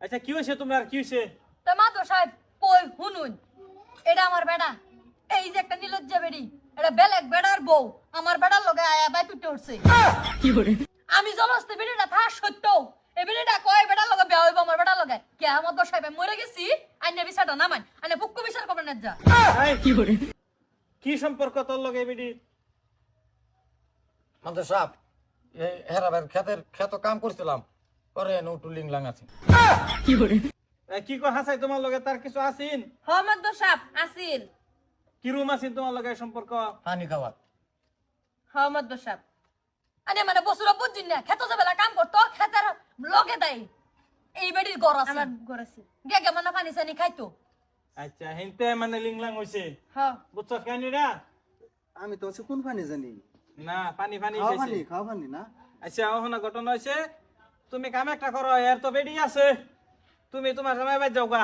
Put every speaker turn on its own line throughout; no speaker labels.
আচ্ছা কি হয়েছে তোমার? কি হয়েছে?
তা মাতো সাহেব কই শুনুন। এটা আমার বেড়া এই যে একটা নিলজ্জা বেড়ি এটা বেলেগ বেড়ার বউ। আমার বেড়ার লগে আয়া বাই তুটে উঠছে। আমি জলস্তে বেড়িটা থাক সত্য এই বেড়িটা কয় বেড়ার লগে বিয়া হইব আমার বেড়ার লগে? কে আমার দশ সাহেব মরে গেছি আইনে বিচারটা নামাই আইনে পুক্কু বিচার করবেন না যা।
এই, কি সম্পর্ক তোর লগে বেডি
এই হেরাবের ক্ষেতের ক্ষেত কাম করছিলাম। পরে নৌটু লিংলাং আছে।
কি কো হাসাই তোমার লগে? তার কিছু আছিন
হমদ সাহেব আসিল
কি রুম আছিন তোমার লগে সম্পর্ক
পানি খাওয়ার
হমদ সাহেব আনে মানে বসুরা বুঝছিন না খেতে যাবে কাম করতো খেতের লগে দেয় এই বেড়ির গর আছে। আমার গর আছে। গে গে মানে পানি সানি খাইতো
আচ্ছা হিনতে মানে লিংলাং হইছে
হ্যাঁ
বুঝছ কাহিনীরা
আমি তো কোন পানি জানি?
না পানি পানি
খাওয়া পানি খাওয়া পানি না?
আচ্ছা ওখানে ঘটনা হয়েছে তুমি কাম একটা করো এর তো বেডি আছে। তুমি তোমার সময় বাদ যাও গা।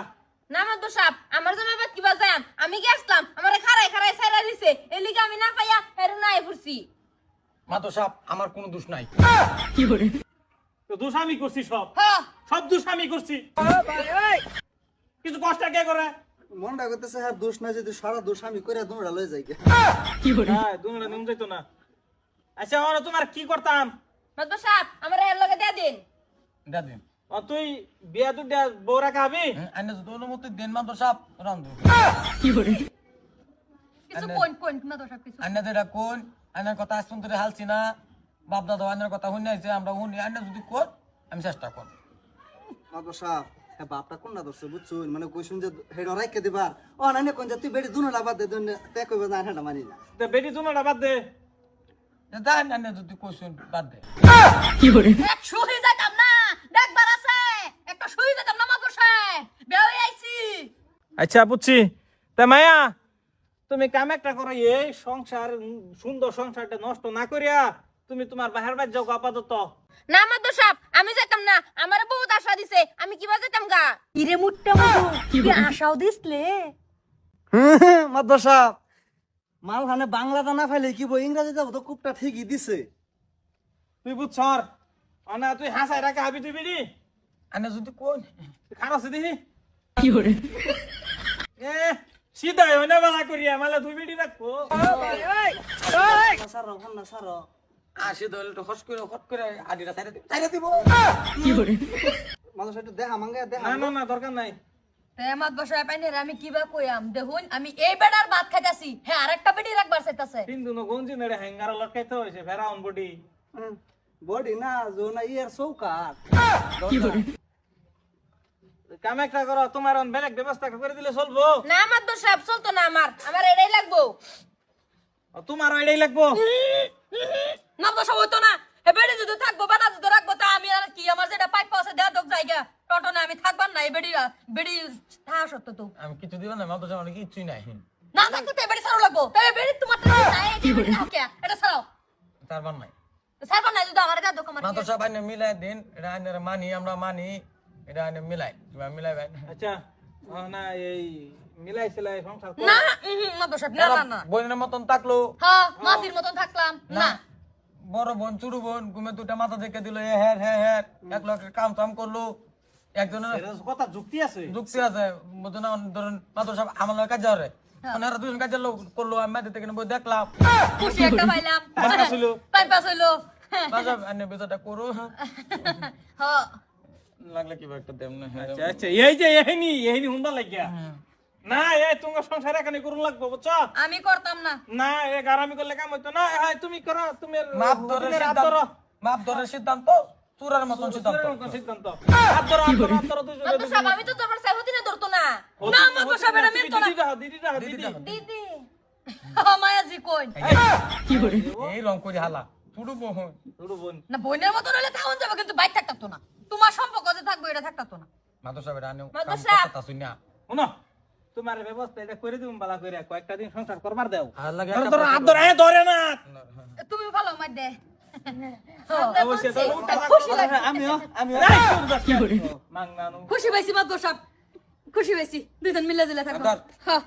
না আমার তো সাপ আমার জন্য এবার কিবা যাম আমি গেছলাম আমার খারাই খারাই সাইরা দিছে। এই আমি না পাইয়া হেরু নাই ফুরছি।
মাতো সাপ আমার কোনো দোষ নাই।
তো দোষ আমি করছি সব।
হ্যাঁ
সব দোষ আমি করছি। কিছু কষ্ট কে করে?
মনটা করতেছে হ্যাঁ দোষ না যদি সারা দোষ আমি করে দৌড়া লয়ে যাই গে।
হ্যাঁ দুনিয়া নুন যাইতো না। আচ্ছা তোমার কি করতাম?
তো সাপ আমার এর লগে দিয়ে দিন।
দাদিন
ও তুই বিয়া দুটা বউরা খাবি
আইনে যদি অনুমতি দেন মাতো সাপ রান্ধু
কিছু পয়েন্ট পয়েন্ট না তো সব কিছু।
আইনে যেটা কোন আইনের কথা হালছি না। বাপ দাদা আইনের কথা শুনে আইছে আমরা শুনি। আইনে যদি কোন আমি চেষ্টা কর
সাপ বাপটা কোন না মানে কইছুন যে হেড রাইকে দিবা ও না কোন যে তুই বেড়ি লাবাদ দে দুন তে কইবে না হেডা মানি না।
তো দুটা বাদ দে।
কইসুন বাদ দে।
যাইতাম না। আছে। একটা না মাদর বেও আইছি।
আচ্ছা বুঝছি। তা মায়া তুমি কাম একটা করো এই সংসার সুন্দর সংসারটা নষ্ট না করিয়া তুমি তোমার বাহির বাদ যাও আপাতত।
না সাহেব আমি যাইতাম না। আমার বহুত আশা দিছে আমি কিবা যাইতাম গা। ইরে মুট্টা মধু কি আশাও দিসলে?
মাতো সাপ মাল হানে বাংলাটা না ফাইলে কি বই ইংরেজি যাব তো কুপটা ঠিকই দিছে?
তুই বুঝছ অনা তুই হাসাই রাখা হাবি তুই বেটি
আইনে যদি কোন?
খারাপ দেখি এ সিধা হয় না বালা করিয়া মালা তুই বেটি রাখব
সার হন না সার
আসি ধরলে তো হস করে হট করে আদিটা ছাইরা দিব। দিব
মাতো সাপ একটু দেখা মাঙ্গে দেখা
না না না দরকার নাই।
তেমাত বসায় পাইনে আমি কিবা কইয়াম দেখুন আমি এই বেড়ার ভাত খাইতাছি। হ্যাঁ আরেকটা বেড়ি রাখবার চাইতাছে।
ন গঞ্জি নেড়ে হ্যাঙ্গার লটকাইতে হয়েছে ফেরাউন বডি
বডি না জো না ইয়ার চৌকার
কাম একটা করো তোমার বেলেগ ব্যবস্থা করে দিলে চলবো।
না আমার তো সাহেব চলতো না আমার। আমার এটাই লাগবো।
ও, এটাই লাগবো?
না তো হইতো না। এ বেড়ি যদি থাকব বানা যদি রাখব তা আমি আর কি আমার যেটা পাইপ আছে দেয়া দোক জায়গা। টটো আমি থাকবার না এই বেড়ি বেড়ি থাকা সত্য তো।
আমি কিছু দিব না সাপ কিছুই নাই।
না থাকলে তো এই বেড়ি ছাড়ো লাগবো। বেড়ি তোমার নাই এটা
তারপর নাই।
ছাড়বার না যদি আমার দেয়া দোক আমার
মাতো সাপ মিলাই দিন এটা আইনের মানি আমরা মানি এটা আইনে মিলাই। তুমি মিলাই ভাই?
আচ্ছা না এই মিলাই সিলাই সংসার
না না তো সাহেব না না না।
বোনের মতন থাকল।
হ্যাঁ মাসির মতন থাকলাম না।
বড় বোন ছোট বোন ঘুমে দুটা মাথা দেখে দিল হ্যাঁ হ্যাঁ হ্যাঁ এক লোক কাম টাম করল। একজনের
কথা যুক্তি আছে।
যুক্তি আছে বুঝো ধরুন মাত্র সব আমার লোক কাজ যাবে মানে দুজন কাজ করল আমি মাঝে থেকে দেখলাম।
খুশি একটা পাইলাম।
পাইপ পাস হইল।
আনে বেচাটা করো
হ্যাঁ
লাগলে কি একটা দেম না
আচ্ছা আচ্ছা এই যে এহিনি এহিনি হুন্দা লাগিয়া না এই তোমার সংসার এখানে করুন লাগবো বুঝছ
আমি করতাম না
না এ গারামি করলে কাম হইতো না হ্যাঁ তুমি করো তুমি
মাপ ধরে সিদ্ধান্ত মাপ ধরে সিদ্ধান্ত চূড়ার মতন সিদ্ধান্ত
সিদ্ধান্ত হাত ধরো হাত ধরো হাত ধরো
সাহেব আমি তো তোমার সাহেব দিনে ধরতো না না মাত্র সাহেব এটা মিলতো না
দিদি দিদি দিদি
দিদি মায়াজি কই
এই রং করে হালা ছোট বোন
ছোট বোন
না বোনের মতো হলে থাকুন যাবে কিন্তু বাইক থাকতো না। তোমার সম্পর্ক যে থাকব এটা থাকতো না।
আনে
সাহেব।
কথা শুনি না।
শোনো তোমার ব্যবস্থা এটা করে দিবো বালা করে। কয়েকটা দিন সংসার করবার দাও।
আর লাগে
ধরো, ধরো, হাত ধরো, এ, ধরে না।
তুমি ভালো মার দে।
লাগবে।
খুশি পাইছি মাত্র সাহেব খুশি পাইছি। মিলে দিলে থাকব
ধর।
হ্যাঁ।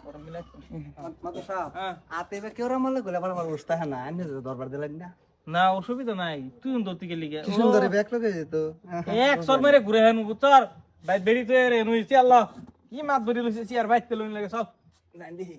মাতো সাপ
হ্যাঁ।
আতে কেউ রামালে গলে আমার উস্তা হ্যাঁ না। দরবার দিলেন না।
না অসুবিধা নাই। তুই ধরতে গেলি
কি সুন্দর ব্যাগ লগে যেত?
ও, এক সর মেরে ঘুরে হেন বুঝছর ভাই বেড়ি তো রে নুই আল্লাহ। কি মাত বেরি লইছিস আর বাইতে লইন লাগে সব। নাই দেখি।